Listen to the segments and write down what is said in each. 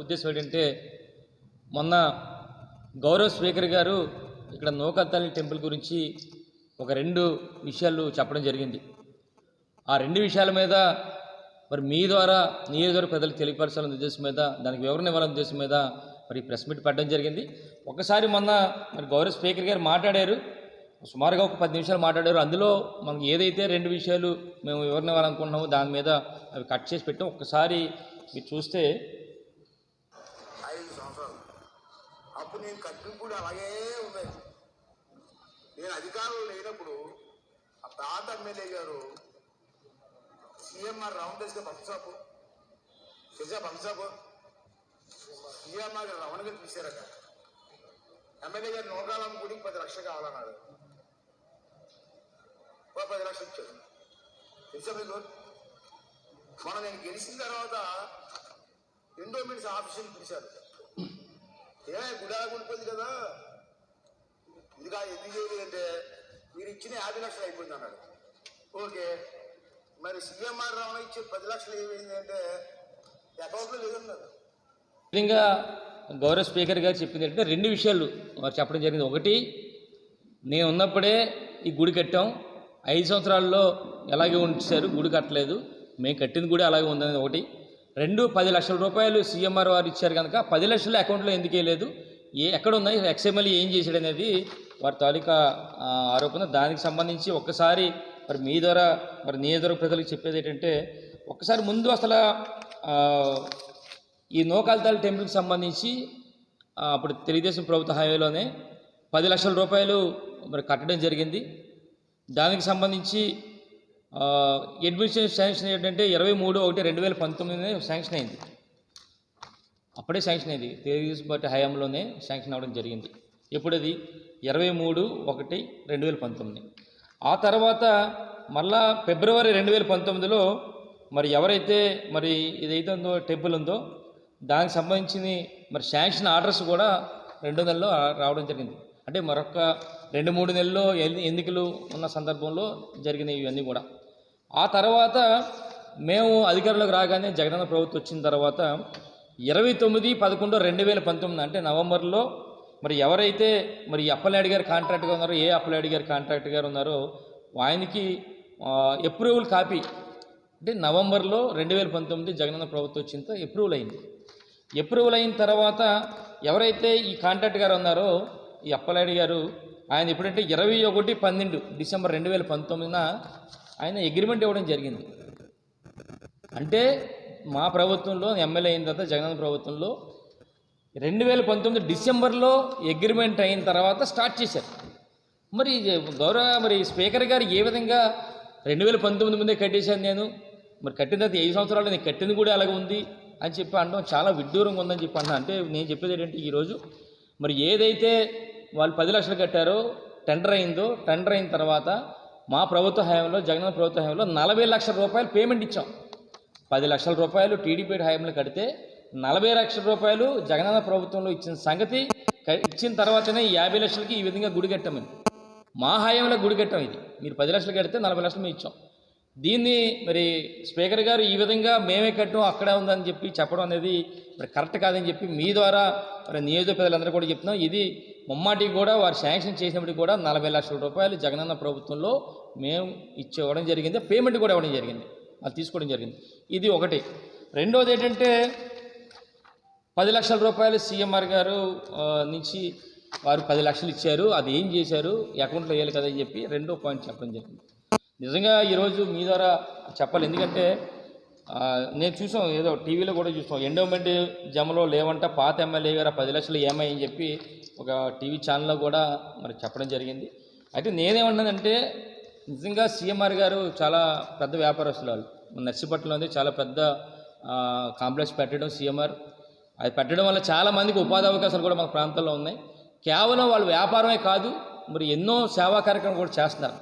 ఉద్దేశం ఏంటంటే మొన్న గౌరవ స్పీకర్ గారు ఇక్కడ నూకతల్లి టెంపుల్ గురించి ఒక రెండు విషయాలు చెప్పడం జరిగింది. ఆ రెండు విషయాల మీద మరి మీ ద్వారా నియోజకవర్గ ప్రజలకు తెలియపరచాలనే ఉద్దేశం మీద దానికి వివరణ ఇవ్వాలనే ఉద్దేశం మీద మరి ప్రెస్ మీట్ పెట్టడం జరిగింది. ఒకసారి మొన్న మరి గౌరవ స్పీకర్ గారు మాట్లాడారు. సుమారుగా ఒక పది నిమిషాలు మాట్లాడారు. అందులో మనకి ఏదైతే రెండు విషయాలు మేము వివరణ ఇవ్వాలనుకుంటున్నామో దాని మీద అవి కట్ చేసి పెట్టాం. ఒక్కసారి మీరు చూస్తే ఐదు సంవత్సరాలు అప్పుడు నేను కట్టిన కూడా అలాగే ఉన్నాయి నేను అధికారంలో లేనప్పుడు ఆ తాత ఎమ్మెల్యే గారు సీఎంఆర్ రౌండ్ డేస్గా పంచాపు తెలుసా పంచాపు సీఎంఆర్ గారు రమణ గారు తీశారట. ఎమ్మెల్యే గారు నూకాలం గుడికి పది లక్షలు కావాలన్నాడు. ఓ పది లక్షలు ఇచ్చాడు తెలుసా మీకు? మనం నేను గెలిచిన తర్వాత ఎండోమెంట్స్ ఆఫీసులు పిలిచారు. ఏ గుడా ఉంటుంది కదా. ఇదిగా ఎందుకు చేయలేదంటే మీరు ఇచ్చిన యాభై లక్షలు అయిపోయింది అన్నాడు. ఓకే. మరి సీఎంఆర్ రావణ ఇచ్చే పది లక్షలు ఏమైంది అంటే అకౌంట్లో లేదన్నారు. విధంగా గౌరవ స్పీకర్ గారు చెప్పింది ఏంటంటే రెండు విషయాలు వారు చెప్పడం జరిగింది. ఒకటి నేను ఉన్నప్పుడే ఈ గుడి కట్టాం. ఐదు సంవత్సరాల్లో ఎలాగే ఉంచారు గుడి కట్టలేదు. మేము కట్టింది కూడా అలాగే ఉందనేది ఒకటి. రెండు పది లక్షల రూపాయలు సీఎంఆర్ వారు ఇచ్చారు కనుక పది లక్షలు అకౌంట్లో ఎందుకు వేయలేదు ఏ ఎక్కడ ఉన్నాయి? ఎక్స్ఎంఎల్ ఏం చేశాడు అనేది వారి తాలూకా ఆరోపణ. దానికి సంబంధించి ఒక్కసారి మరి మీ ద్వారా మరి నియోజకవర్గ ప్రజలకు చెప్పేది ఏంటంటే ఒక్కసారి ముందు అసలు ఈ నోకాల్తాల్ టెంపుల్కి సంబంధించి అప్పుడు తెలుగుదేశం ప్రభుత్వ హైవేలోనే పది లక్షల రూపాయలు మరి కట్టడం జరిగింది. దానికి సంబంధించి అడ్మిషన్ శాంక్షన్ ఏంటంటే ఇరవై మూడు ఒకటి రెండు వేల పంతొమ్మిది శాంక్షన్ అయింది. అప్పుడే శాంక్షన్ అయింది. తెలుగుదేశం పార్టీ హయాంలోనే శాంక్షన్ అవ్వడం జరిగింది. ఎప్పుడది? ఇరవై మూడు ఒకటి రెండు వేల పంతొమ్మిది. ఆ తర్వాత మళ్ళా ఫిబ్రవరి రెండు వేల పంతొమ్మిదిలో మరి ఎవరైతే మరి ఇదైతే ఉందో టెంపుల్ ఉందో దానికి సంబంధించిన మరి శాంక్షన్ ఆర్డర్స్ కూడా రెండు నెలల్లో రావడం జరిగింది. అంటే మరొక రెండు మూడు నెలల్లో ఎన్ని- ఎన్నికలు ఉన్న సందర్భంలో జరిగినాయి ఇవన్నీ కూడా. ఆ తర్వాత మేము అధికారంలోకి రాగానే జగనన్న ప్రభుత్వం వచ్చిన తర్వాత ఇరవై తొమ్మిది పదకొండు రెండు వేల పంతొమ్మిది అంటే నవంబర్లో మరి ఎవరైతే మరి అప్పలనాయుడు గారు కాంట్రాక్ట్గా ఉన్నారో ఏ అప్పలనాయుడు గారు కాంట్రాక్ట్ గారు ఉన్నారో ఆయనకి అప్రూవల్ కాపీ అంటే నవంబర్లో రెండు వేల పంతొమ్మిది జగనన్న ప్రభుత్వం వచ్చిన అప్రూవల్ అయింది. అప్రూవల్ అయిన తర్వాత ఎవరైతే ఈ కాంట్రాక్ట్ గారు ఉన్నారో ఈ అప్పలాడి గారు ఆయన ఎప్పుడంటే ఇరవై ఒకటి పన్నెండు డిసెంబర్ రెండు వేల పంతొమ్మిదిన ఆయన అగ్రిమెంట్ ఇవ్వడం జరిగింది. అంటే మా ప్రభుత్వంలో ఎమ్మెల్యే అయిన తర్వాత జగన్ ప్రభుత్వంలో రెండు వేల పంతొమ్మిది డిసెంబర్లో అగ్రిమెంట్ అయిన తర్వాత స్టార్ట్ చేశారు. మరి గౌరవ మరి స్పీకర్ గారు ఏ విధంగా రెండు వేల పంతొమ్మిది ముందే కట్టేశాను నేను? మరి కట్టిన తర్వాత ఐదు సంవత్సరాలు నేను కట్టింది కూడా అలాగే ఉంది అని చెప్పి అనడం చాలా విడ్డూరంగా ఉందని చెప్పి అన్నా. అంటే నేను చెప్పేది ఏంటంటే ఈరోజు మరి ఏదైతే వాళ్ళు పది లక్షలు కట్టారో టెండర్ అయిందో టెండర్ అయిన తర్వాత మా ప్రభుత్వ హయాంలో జగన్ ప్రభుత్వ హయాంలో నలభై లక్షల రూపాయలు పేమెంట్ ఇచ్చాం. పది లక్షల రూపాయలు టీడీపీ హయాంలో కడితే నలభై లక్షల రూపాయలు జగనన్న ప్రభుత్వంలో ఇచ్చిన సంగతి ఇచ్చిన తర్వాతనే యాభై లక్షలకి ఈ విధంగా గుడి కట్టామని మా హయాంలో గుడి కట్టాం ఇది. మీరు పది లక్షలు కడితే నలభై లక్షలు మేము ఇచ్చాం. దీన్ని మరి స్పీకర్ గారు ఈ విధంగా మేమే కట్టడం అక్కడే ఉందని చెప్పి చెప్పడం అనేది మరి కరెక్ట్ కాదని చెప్పి మీ ద్వారా మరి నియోజక ప్రజలందరూ కూడా చెప్తున్నాం. ఇది ముమ్మాటికి కూడా వారు శాంక్షన్ చేసినప్పటికి కూడా నలభై లక్షల రూపాయలు జగనన్న ప్రభుత్వంలో మేము ఇచ్చి ఇవ్వడం జరిగింది. పేమెంట్ కూడా ఇవ్వడం జరిగింది. అది తీసుకోవడం జరిగింది. ఇది ఒకటి. రెండోది ఏంటంటే పది లక్షల రూపాయలు సీఎంఆర్ గారు నుంచి వారు పది లక్షలు ఇచ్చారు. అది ఏం చేశారు? అకౌంట్లో వేయాలి కదా అని చెప్పి రెండో పాయింట్ చెప్పడం జరిగింది. నిజంగా ఈరోజు మీ ద్వారా చెప్పాలి. ఎందుకంటే నేను చూసాం ఏదో టీవీలో కూడా చూసాం. ఎండోమెంట్ జమలో లేవంట పాత ఎమ్మెల్యే గారు పది లక్షలు ఏమై అని చెప్పి ఒక టీవీ ఛానల్లో కూడా మరి చెప్పడం జరిగింది. అయితే నేనేమన్నానంటే నిజంగా సీఎంఆర్ గారు చాలా పెద్ద వ్యాపారస్తులు వాళ్ళు. మన చాలా పెద్ద కాంప్లెక్స్ పెట్టడం సీఎంఆర్. అది పెట్టడం వల్ల చాలా మందికి ఉపాధి అవకాశాలు కూడా మన ప్రాంతంలో ఉన్నాయి. కేవలం వాళ్ళు వ్యాపారమే కాదు మరి ఎన్నో సేవా కార్యక్రమాలు కూడా చేస్తున్నారు.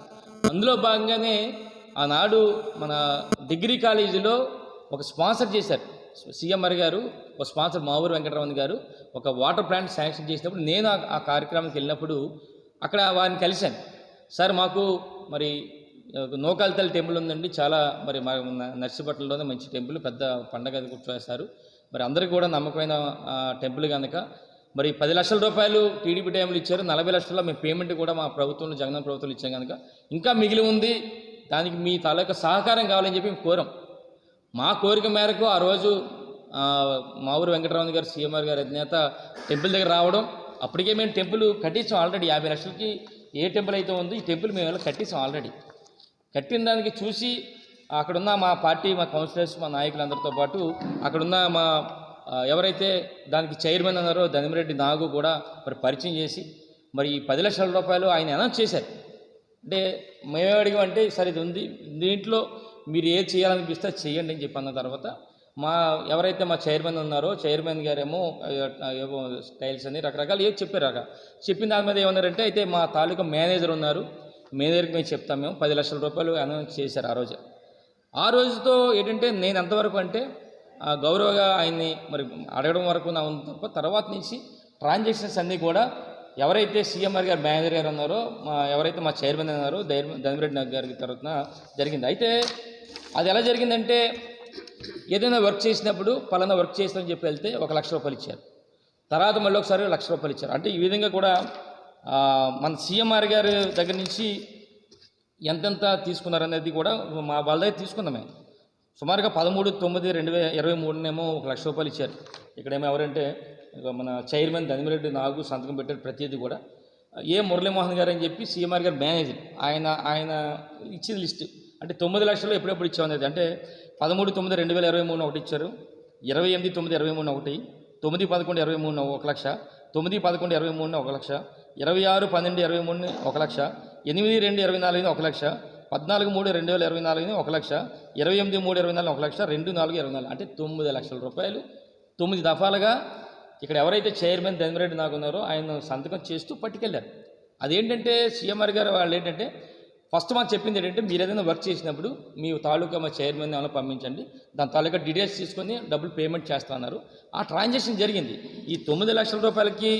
అందులో భాగంగానే ఆనాడు మన డిగ్రీ కాలేజీలో ఒక స్పాన్సర్ చేశారు. సీఎంఆర్ గారు ఒక స్పాన్సర్ మావూరు వెంకటరమణ గారు ఒక వాటర్ ప్లాంట్ శాంక్షన్ చేసినప్పుడు నేను ఆ- కార్యక్రమానికి వెళ్ళినప్పుడు అక్కడ వారిని కలిశాను. సార్ మాకు మరి నోకాల్తల్ టెంపుల్ ఉందండి చాలా మరి మా మంచి టెంపుల్ పెద్ద పండగ అది కూడా మరి అందరికీ కూడా నమ్మకమైన టెంపుల్ కనుక మరి పది లక్షల రూపాయలు టీడీపీ టైంలో ఇచ్చారు నలభై లక్షల మేము పేమెంట్ కూడా మా ప్రభుత్వంలో జగన్ ప్రభుత్వంలో ఇచ్చాం కనుక. ఇంకా మిగిలి ఉంది దానికి మీ తాలూకా సహకారం కావాలని చెప్పి మేము కోరాం. మా కోరిక మేరకు ఆ రోజు మా ఊరు వెంకటరామన్ గారు సీఎంఆర్ గారి అధినేత టెంపుల్ దగ్గర రావడం. అప్పటికే మేము టెంపుల్ కట్టించాం ఆల్రెడీ. యాభై లక్షలకి ఏ టెంపుల్ అయితే ఉందో ఈ టెంపుల్ మేము వెళ్ళి కట్టించాం ఆల్రెడీ. కట్టిన దానికి చూసి అక్కడున్న మా పార్టీ మా కౌన్సిలర్స్ మా నాయకులందరితో పాటు అక్కడున్న మా ఎవరైతే దానికి చైర్మన్ అన్నారో ధనిమిరెడ్డి నాగు కూడా మరి పరిచయం చేసి మరి ఈ పది లక్షల రూపాయలు ఆయన అనౌన్స్ చేశారు. అంటే మేము అడిగామంటే సరే ఇది ఉంది. దీంట్లో మీరు ఏది చేయాలనిపిస్తే చేయండి అని చెప్పి అన్న తర్వాత మా ఎవరైతే మా చైర్మన్ ఉన్నారో చైర్మన్ గారేమో ఏమో ఏవో స్టైల్స్ అని రకరకాలు ఏవి చెప్పారు అక్కడ. చెప్పిన దాని మీద ఏమన్నారంటే అయితే మా తాలూకా మేనేజర్ ఉన్నారు. మేనేజర్కి మేము చెప్తాం మేము. పది లక్షల రూపాయలు అనౌన్స్ చేశారు ఆ రోజు. ఆ రోజుతో ఏంటంటే నేను ఎంతవరకు అంటే గౌరవగా ఆయన్ని మరి అడగడం వరకు నా ఉంది తప్ప తర్వాత నుంచి ట్రాన్సాక్షన్స్ అన్నీ కూడా ఎవరైతే సీఎంఆర్ గారు మేనేజర్ గారు ఉన్నారో మా ఎవరైతే మా చైర్మన్ ఉన్నారో ధనిరెడ్డి నాగ్ గారికి తరఫున జరిగింది. అయితే అది ఎలా జరిగిందంటే ఏదైనా వర్క్ చేసినప్పుడు పలానా వర్క్ చేస్తామని చెప్పి వెళ్తే ఒక లక్ష రూపాయలు ఇచ్చారు. తర్వాత మళ్ళీ ఒకసారి లక్ష రూపాయలు ఇచ్చారు. అంటే ఈ విధంగా కూడా మన సీఎంఆర్ గారి దగ్గర నుంచి ఎంతెంత తీసుకున్నారనేది కూడా మా వాళ్ళ దగ్గర తీసుకున్నామే సుమారుగా పదమూడు తొమ్మిది రెండు వేల ఇరవై మూడునేమో ఒక లక్ష రూపాయలు ఇచ్చారు. ఇక్కడేమో ఎవరంటే మన చైర్మన్ ధనిమిరెడ్డి నాగు సంతకం పెట్టారు ప్రతిదీ కూడా. ఏ మురళీమోహన్ గారు అని చెప్పి సీఎంఆర్ గారు మేనేజర్ ఆయన ఆయన ఇచ్చిన లిస్ట్. అంటే తొమ్మిది లక్షలు ఎప్పుడెప్పుడు ఇచ్చామనేది అంటే పదమూడు తొమ్మిది రెండు వేల ఇరవై మూడు ఒకటి ఇచ్చారు. ఇరవై ఎనిమిది తొమ్మిది ఇరవై మూడు ఒకటి. తొమ్మిది పదకొండు ఇరవై మూడు ఒక లక్ష. తొమ్మిది పదకొండు ఇరవై మూడున ఒక లక్ష. ఇరవై ఆరు పన్నెండు ఇరవై మూడుని ఒక లక్ష. ఎనిమిది రెండు ఇరవై నాలుగుని ఒక లక్ష. పద్నాలుగు మూడు రెండు వేల ఇరవై నాలుగుని ఒక లక్ష ఇరవై ఎనిమిది మూడు ఇరవై నాలుగు ఒక లక్ష రెండు నాలుగు ఇరవై నాలుగు అంటే తొమ్మిది లక్షల రూపాయలు. తొమ్మిది దఫాలుగా ఇక్కడ ఎవరైతే చైర్మన్ ధనిరెడ్డి నాకు ఉన్నారో ఆయన సంతకం చేస్తూ పట్టుకెళ్ళారు. అదేంటంటే సీఎంఆర్ గారు వాళ్ళు ఏంటంటే ఫస్ట్ మాకు చెప్పింది ఏంటంటే మీరు ఏదైనా వర్క్ చేసినప్పుడు మీ తాలూకా మా చైర్మన్ ఏమైనా పంపించండి దాని తాలూకా డీటెయిల్స్ తీసుకొని డబ్బులు పేమెంట్ చేస్తున్నారు ఆ ట్రాన్సాక్షన్ జరిగింది. ఈ తొమ్మిది లక్షల రూపాయలకి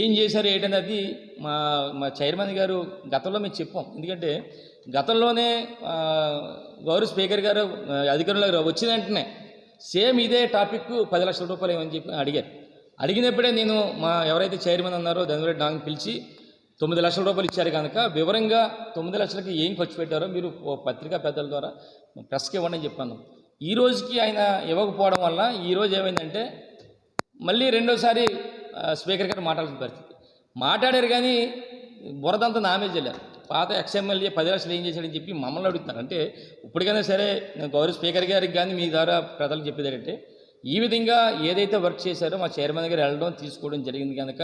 ఏం చేశారు ఏంటనేది మా మా చైర్మన్ గారు గతంలో మేము చెప్పాం. ఎందుకంటే గతంలోనే గౌరవ స్పీకర్ గారు అధికారంలో వచ్చిన వెంటనే సేమ్ ఇదే టాపిక్ పది లక్షల రూపాయలు ఏమని చెప్పి అడిగారు. అడిగినప్పుడే నేను మా ఎవరైతే చైర్మన్ ఉన్నారో ధనురెడ్డి నాగని పిలిచి తొమ్మిది లక్షల రూపాయలు ఇచ్చారు కనుక వివరంగా తొమ్మిది లక్షలకి ఏం ఖర్చు పెట్టారో మీరు ఓ పత్రికా పెద్దల ద్వారా ప్రెస్కి ఇవ్వండి అని చెప్పాను. ఈ రోజుకి ఆయన ఇవ్వకపోవడం వల్ల ఈరోజు ఏమైందంటే మళ్ళీ రెండోసారి స్పీకర్ గారు మాట్లాడాల్సిన పరిస్థితి మాట్లాడారు కానీ బురదంతా నా మీద పాత ఎక్స్ఎమ్మెల్యే పది లక్షలు ఏం చేశాడని చెప్పి మమ్మల్ని అడుగుతున్నారు. అంటే ఇప్పటికైనా సరే నేను గౌరవ స్పీకర్ గారికి కానీ మీ ద్వారా ప్రజలకు చెప్పేదారంటే ఈ విధంగా ఏదైతే వర్క్ చేశారో మా చైర్మన్ గారు వెళ్ళడం తీసుకోవడం జరిగింది కనుక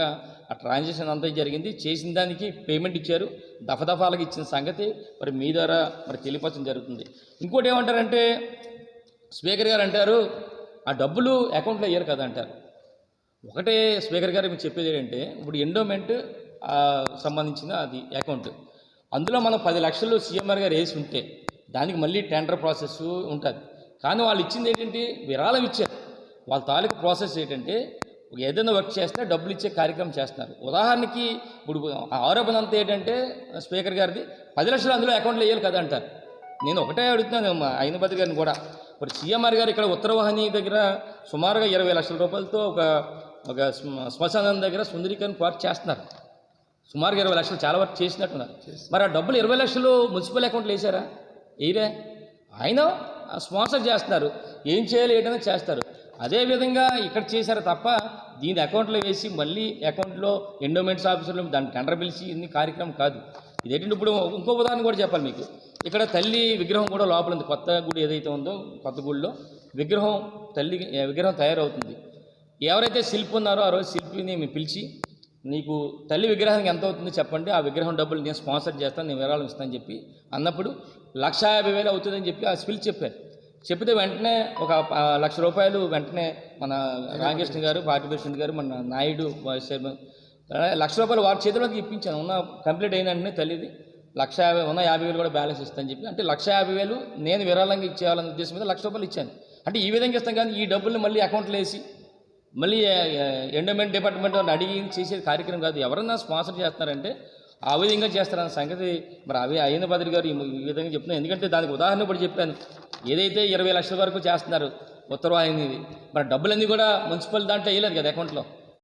ఆ ట్రాన్సాక్షన్ అంతా జరిగింది. చేసిన దానికి పేమెంట్ ఇచ్చారు. దఫదఫాలకు ఇచ్చిన సంగతి మరి మీ ద్వారా మరి తెలియపరచడం జరుగుతుంది. ఇంకోటి ఏమంటారంటే స్పీకర్ గారు అంటారు ఆ డబ్బులు అకౌంట్లో వేయరు కదా అంటారు. ఒకటే స్పీకర్ గారు మీకు చెప్పేది ఏంటంటే ఇప్పుడు ఎండోమెంట్ సంబంధించిన అది అకౌంట్. అందులో మనం పది లక్షలు సీఎంఆర్ గారు వేసి ఉంటే దానికి మళ్ళీ టెండర్ ప్రాసెస్ ఉంటుంది. కానీ వాళ్ళు ఇచ్చింది ఏంటంటే విరాళం ఇచ్చారు. వాళ్ళ తాలూకు ప్రాసెస్ ఏంటంటే ఏదైనా వర్క్ చేస్తే డబ్బులు ఇచ్చే కార్యక్రమం చేస్తున్నారు. ఉదాహరణకి ఇప్పుడు ఆరోపణ అంతా ఏంటంటే స్పీకర్ గారిది పది లక్షలు అందులో అకౌంట్లో వేయాలి కదా అంటారు. నేను ఒకటే అడుగుతున్నాను మా అయినపతి గారిని కూడా. ఇప్పుడు సీఎంఆర్ గారు ఇక్కడ ఉత్తరవాహిని దగ్గర సుమారుగా ఇరవై లక్షల రూపాయలతో ఒక ఒక శ్మశానం దగ్గర సుందరీకరణ పార్క్ చేస్తున్నారు. సుమారుగా ఇరవై లక్షలు చాలా వరకు చేసినట్టున్నారు. మరి ఆ డబ్బులు ఇరవై లక్షలు మున్సిపల్ అకౌంట్లో వేసారా వేయరే ఆయన స్పాన్సర్ చేస్తున్నారు. ఏం చేయాలి ఏంటనే చేస్తారు. అదేవిధంగా ఇక్కడ చేశారు తప్ప దీని అకౌంట్లో వేసి మళ్ళీ అకౌంట్లో ఎండోమెంట్స్ ఆఫీసర్లు దాన్ని టెండర్ పిలిచి ఇన్ని కార్యక్రమం కాదు. ఇదేంటంటే ఇప్పుడు ఇంకో ఉదాహరణ కూడా చెప్పాలి మీకు. ఇక్కడ తల్లి విగ్రహం కూడా లోపల ఉంది. కొత్త గుడి ఏదైతే ఉందో కొత్త గుడిలో విగ్రహం తల్లి విగ్రహం తయారవుతుంది. ఎవరైతే శిల్పి ఉన్నారో ఆ రోజు శిల్పిని మేము పిలిచి నీకు తల్లి విగ్రహానికి ఎంత అవుతుంది చెప్పండి. ఆ విగ్రహం డబ్బులు నేను స్పాన్సర్ చేస్తాను నేను విరాళం ఇస్తానని చెప్పి అన్నప్పుడు లక్ష యాభై వేలు అవుతుందని చెప్పి ఆ స్పిల్ చెప్పారు. చెప్తే వెంటనే ఒక లక్ష రూపాయలు వెంటనే మన రామకృష్ణ గారు పార్టీ ప్రెసిడెంట్ గారు మన నాయుడు వైస్ చైర్మన్ లక్ష రూపాయలు వారి చేతిలోకి ఇప్పించాను. ఉన్న కంప్లీట్ అయిన వెంటనే తల్లిది లక్ష యాభై ఉన్న యాభై వేలు కూడా బ్యాలెన్స్ ఇస్తాను చెప్పి అంటే లక్ష యాభై వేలు నేను విరాళంగా ఇచ్చేయాలనే ఉద్దేశం మీద లక్ష రూపాయలు ఇచ్చాను. అంటే ఈ విధంగా ఇస్తాం కానీ ఈ డబ్బుల్ని మళ్ళీ అకౌంట్లో వేసి మళ్ళీ ఎండోమెంట్ డిపార్ట్మెంట్ వాళ్ళని అడిగి చేసే కార్యక్రమం కాదు. ఎవరన్నా స్పాన్సర్ చేస్తున్నారంటే ఆ విధంగా చేస్తారన్న సంగతి మరి అవి అయ్యన భద్రి గారు ఈ విధంగా చెప్తున్నాను ఎందుకంటే దానికి ఉదాహరణ కూడా చెప్పాను. ఏదైతే ఇరవై లక్షల వరకు చేస్తున్నారు ఉత్తర్వాహిని మరి డబ్బులన్నీ కూడా మున్సిపల్ దాంట్లో వేయలేదు కదా అకౌంట్లో?